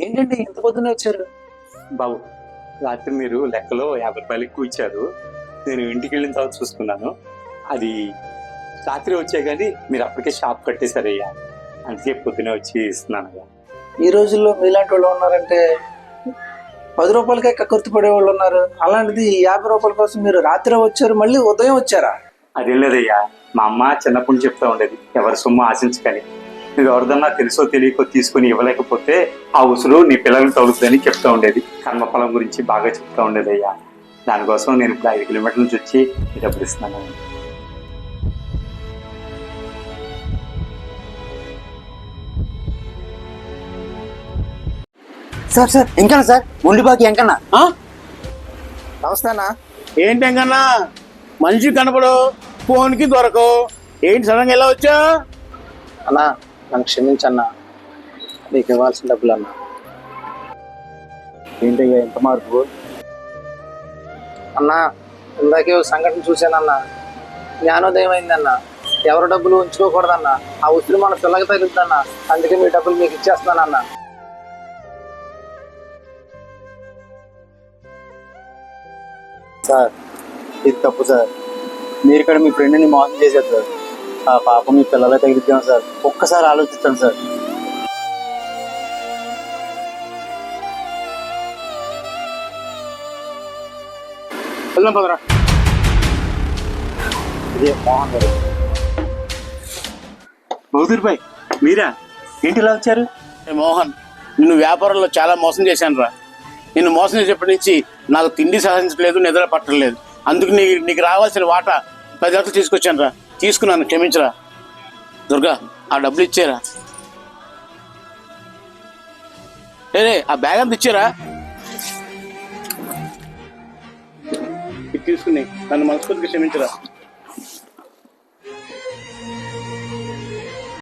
ఏంటండి ఇంత పొద్దునే వచ్చారు? బాబు రాత్రి మీరు లెక్కలో యాభై రూపాయలు ఎక్కువ ఇచ్చారు. నేను ఇంటికి వెళ్ళిన తర్వాత చూసుకున్నాను. అది రాత్రి వచ్చే కానీ మీరు అప్పటికే షాప్ కట్టేశారయ్యా. అందుకే పొద్దునే వచ్చి ఇస్తున్నాను అయ్యా. ఈ రోజుల్లో మీలాంటి వాళ్ళు ఉన్నారంటే పది రూపాయలకే కక్కుర్తి పడే వాళ్ళు ఉన్నారు. అలాంటిది యాభై రూపాయల కోసం మీరు రాత్రి వచ్చారు మళ్ళీ ఉదయం వచ్చారా? అదేం లేదయ్యా. మా అమ్మ చిన్నప్పటి నుంచి చెప్తా ఉండేది ఎవరి సొమ్ము ఆశించకని. నువ్వు ఎవరిదన్నా తెలుసో తెలియకో తీసుకుని ఇవ్వలేకపోతే ఆ ఉసులు నీ పిల్లలకు తగులుతుందని చెప్తా ఉండేది. కర్మఫలం గురించి బాగా చెప్తా ఉండేది అయ్యా. దానికోసం నేను ఇప్పుడు ఐదు కిలోమీటర్ల నుంచి వచ్చి డబ్బులు ఇస్తున్నాను. సార్ సార్ ఎంకన్నా సార్? ఉండి బాకి ఎంకన్నా? ఆ? నమస్తే అన్న. ఏంటి ఎంకన్నా? మనిషి కనపడు ఫోన్కి దొరకవు. ఏంటి సడన్గా ఎలా వచ్చా అన్నా నన్ను క్షమించన్నా. నీకు ఇవ్వాల్సిన డబ్బులు అన్నా ఏంటయ్యా ఎంత మార్పు? అన్నా ఇందాకే ఓ సంఘటన చూశానన్నా. జ్ఞానోదయం అయిందన్న ఎవరి డబ్బులు ఉంచుకోకూడదన్న. ఆ ఉసిరి మన పిల్లకి తగులుతుందన్న అందుకే మీ డబ్బులు మీకు ఇచ్చేస్తున్నానన్న. సార్ ఇది తప్పు సార్. మీరు ఇక్కడ మీ ఫ్రెండ్ని మోసం చేశారు సార్ ఆ పాపం మీ పిల్లలే తగిలిద్దాం సార్. ఒక్కసారి ఆలోచిస్తాను సార్. వెళ్దాం పదరా. ఇదే మోహన్ గారు. బౌదూర్ భాయ్ మీరా? ఏంటి ఇలా వచ్చారు? ఏ మోహన్ నిన్ను వ్యాపారంలో చాలా మోసం చేశాను రా నిన్ను మోసం చేసేప్పటి నుంచి నాకు తిండి సాధించలేదు నిద్ర పట్టలేదు అందుకు నీ నీకు రావాల్సిన వాటా పది గంటలు తీసుకొచ్చాను రా తీసుకున్నాను క్షమించరా. దుర్గా ఆ డబ్బులు ఇచ్చారా. రే ఆ బ్యాగ్ అంత ఇచ్చారా. తీసుకుని నన్ను మనస్ఫూర్తిగా క్షమించరా.